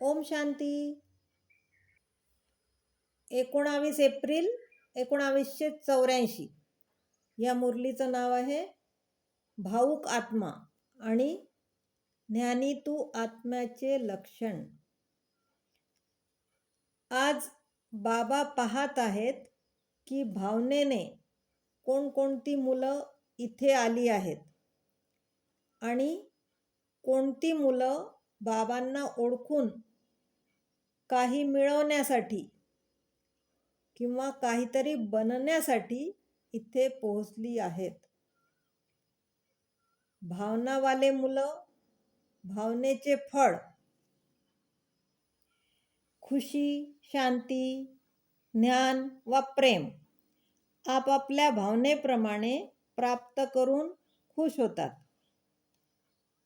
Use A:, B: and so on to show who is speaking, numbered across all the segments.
A: ओम शांती. एकोणावीस एप्रिल एकोणावीसशे चौऱ्याऐंशी. या मुरलीचं नाव आहे भाऊक आत्मा आणि ज्ञानी तू आत्म्याचे लक्षण. आज बाबा पाहत आहेत की भावनेने कोणकोणती मुलं इथे आली आहेत आणि कोणती मुलं बाबांना ओळखून काही मिळवण्यासाठी किंवा काहीतरी बनण्यासाठी इथे पोहोचली आहेत. भावनावाले मुलं भावनेचे फळ खुशी शांती ज्ञान वा प्रेम आपापल्या भावनेप्रमाणे प्राप्त करून खुश होतात.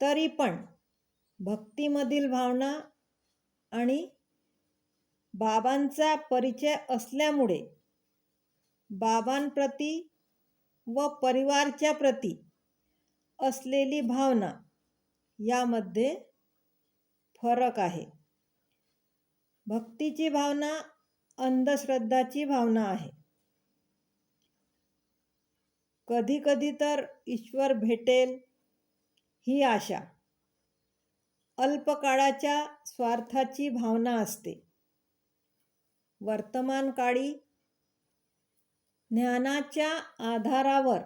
A: तरी पण भक्तीमधील भावना आणि बाबांचा परिचय असल्यामुळे बाबांप्रती व परिवारच्या प्रती असलेली भावना यामध्ये फरक आहे. भक्तीची भावना अंधश्रद्धाची भावना आहे. कधी कधी तर ईश्वर भेटेल ही आशा. अल्पकाळाच्या स्वार्थाची भावना असते. वर्तमान काळी ज्ञानाच्या आधारावर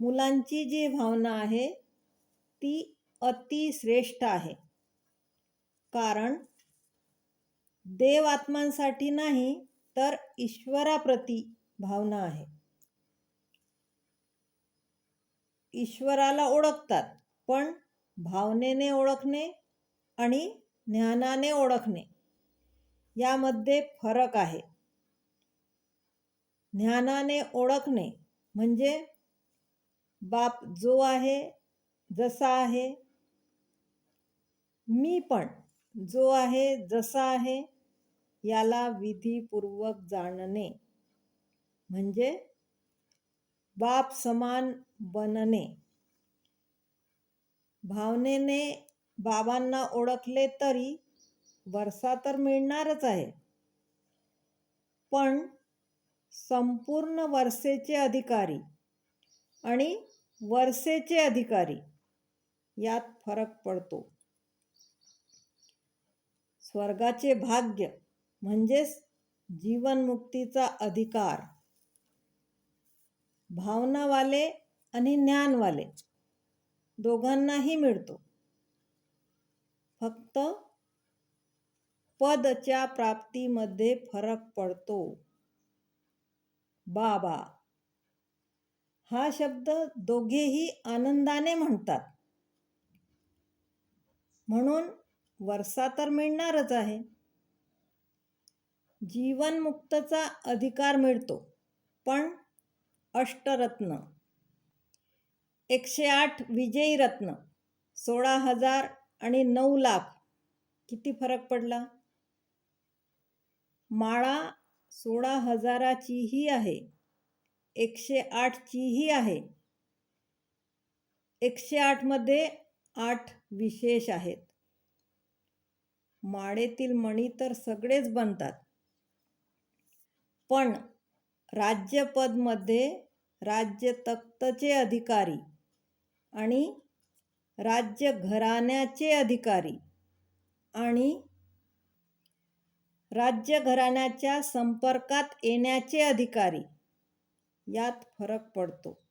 A: मुलांची जी भावना आहे ती अतिश्रेष्ठ आहे. कारण देव आत्मांसाठी नाही तर ईश्वराप्रती भावना आहे. ईश्वराला ओळखतात पण भावनेने ओळखणे आणि ज्ञानाने ओळखणे यामध्ये फरक आहे. ज्ञानाने ओळखणे म्हणजे बाप जो आहे जसा आहे मी पण जो आहे जसा आहे याला विधीपूर्वक जाणणे म्हणजे बाप समान बनणे. भावनेने बाबांना ओळखले तरी वर्षा तर मिळणारच आहे. पण संपूर्ण वर्षेचे अधिकारी आणि वर्षेचे अधिकारी यात फरक पडतो. स्वर्गाचे भाग्य म्हणजेच जीवनमुक्तीचा अधिकार. भावनावाले आणि ज्ञानवाले दोघांनाही मिळतो. फक्त पदच्या प्राप्तीमध्ये फरक पडतो. बाबा हा शब्द दोघेही आनंदाने म्हणतात. म्हणून वर्षा तर मिळणारच आहे. जीवनमुक्तचा अधिकार मिळतो पण अष्टरत्न. एकशे आठ विजयी रत्न सोळा हजार आणि नऊ लाख. किती फरक पडला? माळा सोळा हजाराचीही आहे. एकशे आठचीही आहे. एकशे आठमध्ये आठ विशेष आहेत. माळेतील मणी तर सगळेच बनतात. पण राज्यपदमध्ये राज्य तख्तचे अधिकारी आणि राज्य घराण्याचे अधिकारी आणि राज्यघराण्याच्या संपर्कात येण्याचे अधिकारी. यात फरक पडतो.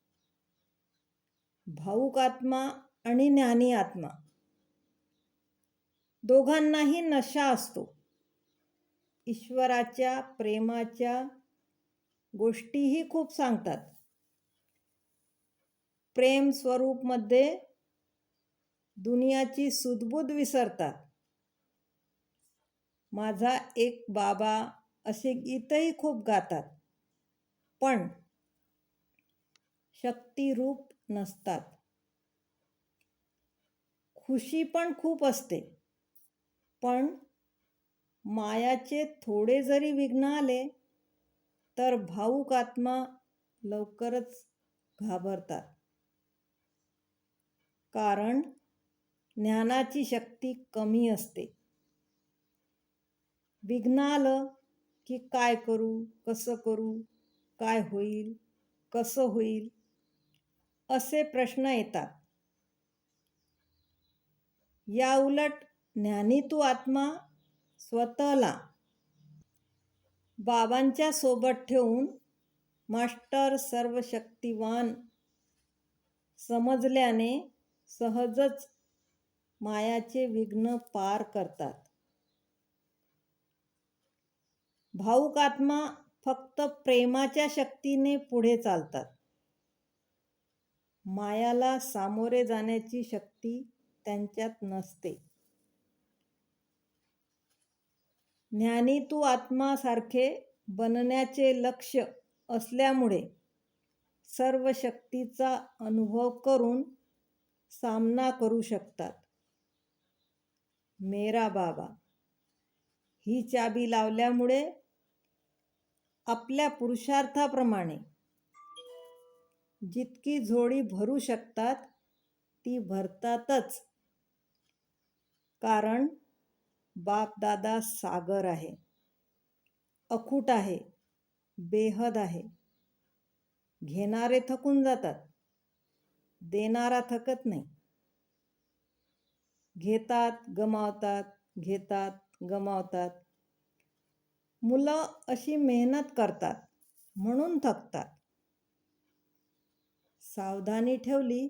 A: भाऊक आत्मा आणि ज्ञानी आत्मा. दोघांनाही नशा असतो. ईश्वराच्या प्रेमाच्या गोष्टीही खूप सांगतात. प्रेम स्वरूपमध्ये दुनियाची सुदबुद विसरतात. माझा एक बाबा असे गीतही खूप गातात. पण शक्तिरूप नसतात. खुशी पण खूप असते. पण मायाचे थोडे जरी विघ्न आले तर भाऊक आत्मा लवकरच घाबरतात. कारण ज्ञानाची शक्ती कमी असते. विघ्न आलं की काय करू कसं करू काय होईल कसं होईल? असे प्रश्न येतात. या उलट ज्ञानी तू आत्मा स्वतःला बाबांच्या सोबत ठेवून मास्टर सर्वशक्तिवान समजल्याने सहजच मायाचे विघ्न पार करतात. भाऊक आत्मा फक्त प्रेमाच्या शक्तीने पुढे चालतात. मायाला सामोरे जाण्याची शक्ती त्यांच्यात नसते. ज्ञानी तू आत्मासारखे बनण्याचे लक्ष असल्यामुळे सर्व शक्तीचा अनुभव करून सामना करू शकतात. मेरा बाबा ही चाबी लावल्यामुळे आपल्या पुरुषार्थाप्रमाणे. जितकी झोडी भरू शकतात ती भरतातच. कारण बापदादा सागर आहे. अखूट आहे. बेहद आहे. घेणारे थकून जातात. देणारा थकत नाही. घेतात गमावतात घेतात गमावतात. मुलं अशी मेहनत करतात म्हणून थकतात. सावधानी ठेवली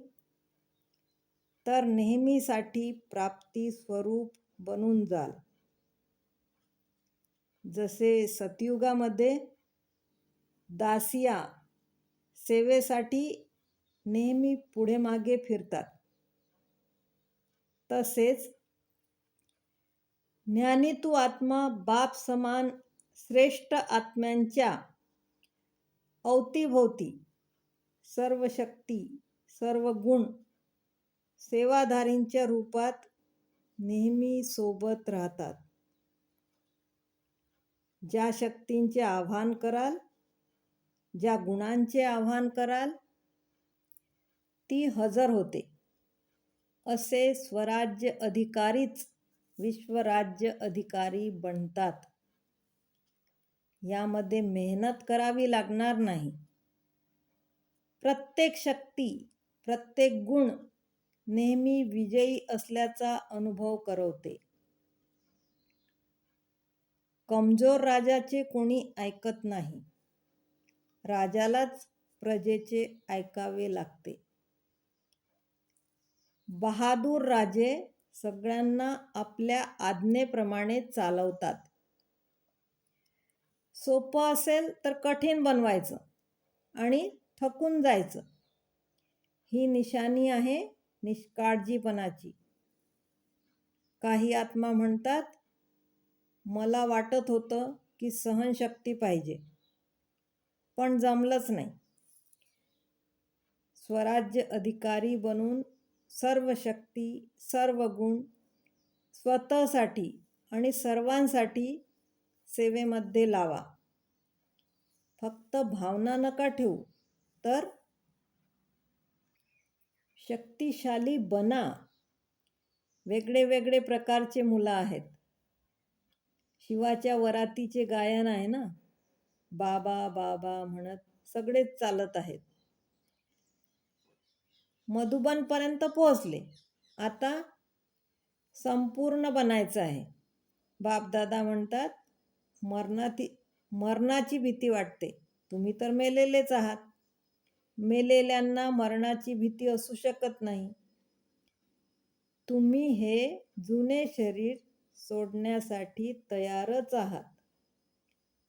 A: तर नेहमीसाठी प्राप्ती स्वरूप बनून जाल. जसे सतयुगामध्ये दासिया सेवेसाठी नेहमी पुढे मागे फिरतात तसेच ज्ञानी तू आत्मा बाप समान श्रेष्ठ आत्म्यांच्या अवतीभोवती सर्व शक्ती सर्व गुण सेवाधारींच्या रूपात नेहमी सोबत राहतात. ज्या शक्तींचे आव्हान कराल ज्या गुणांचे आव्हान कराल ती हजर होते. असे स्वराज्य अधिकारीच विश्वराज्य अधिकारी बनतात. यामध्ये मेहनत करावी लागणार नाही. प्रत्येक शक्ती प्रत्येक गुण नेहमी विजयी असल्याचा अनुभव करवते. कमजोर राजाचे कोणी ऐकत नाही. राजालाच प्रजेचे ऐकावे लागते. बहादूर राजे सगळ्यांना आपल्या आज्ञेप्रमाणे चालवतात. सोपं असेल तर कठीण बनवायचं आणि थकून जायचं. ही निशाणी आहे निष्काळजीपणाची. काही आत्मा म्हणतात मला वाटत होतं की सहनशक्ती पाहिजे पण जमलंच नाही. स्वराज्य अधिकारी बनून सर्व शक्ती सर्व गुण स्वतःसाठी आणि सर्वांसाठी सेवेमध्ये लावा. फक्त भावना नका ठेवू. तर शक्तिशाली बना. वेगळे वेगळे प्रकारचे मुलं आहेत. शिवाच्या वरातीचे गायन आहे ना? बाबा बाबा म्हणत सगळेच चालत आहेत. मधुबनपर्यंत पोहोचले. आता संपूर्ण बनायचं आहे. बापदादा म्हणतात मरणाती मरणाची भीती वाटते. तुम्ही तर मेलेलेच आहात. मेलेल्यांना मरणाची भीती असू शकत नाही. तुम्ही हे जुने शरीर सोडण्यासाठी तयारच आहात.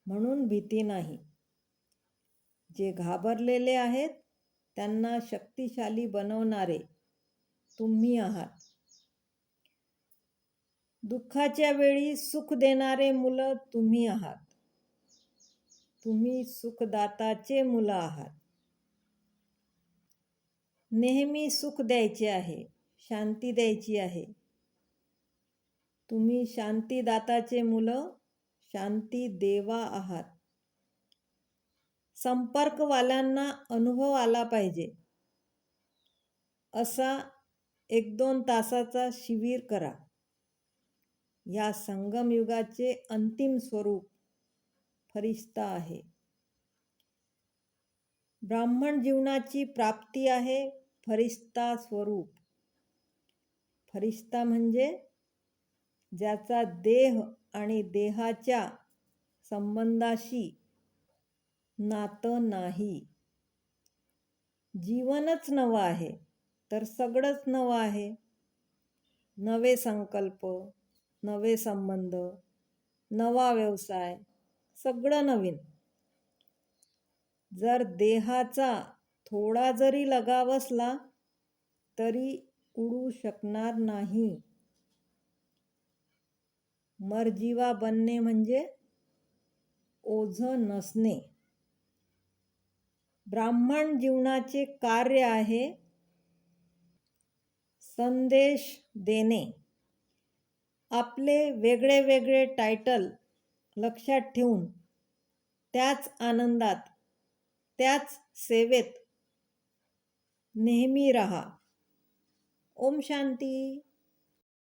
A: म्हणून भीती नाही. जे घाबरलेले आहेत त्यांना शक्तिशाली बनवणारे तुम्ही आहात. दुःखाच्या वेळी सुख देणारे मुलं तुम्ही आहात. तुम्ही सुखदाताचे मुलं आहात. नेहमी सुख द्यायचे आहे शांती द्यायची आहे. तुम्ही शांतीदाताचे मुलं शांती देवा आहात. संपर्कवाल्यांना अनुभव आला पाहिजे. असा एक दोन तासाचा शिबिर करा. या संगमयुगाचे अंतिम स्वरूप फरिश्ता आहे. ब्राह्मण जीवनाची प्राप्ती आहे फरिश्ता स्वरूप. फरिश्ता म्हणजे ज्याचा देह आणि देहाच्या संबंधाशी नातं नाही. जीवनच नवं आहे तर सगळंच नवं आहे. नवे संकल्प नवे संबंध नवा व्यवसाय सगळं नवीन. जर देहाचा थोडा जरी लगाव असला तरी उडू शकणार नाही. मरजीवा बनणे म्हणजे ओझ नसणे. ब्राह्मण जीवनाचे कार्य आहे संदेश देणे. आपले वेगळे वेगळे टायटल लक्षात ठेवून त्याच आनंदात त्याच सेवेत नेहमी रहा. ओम शांती.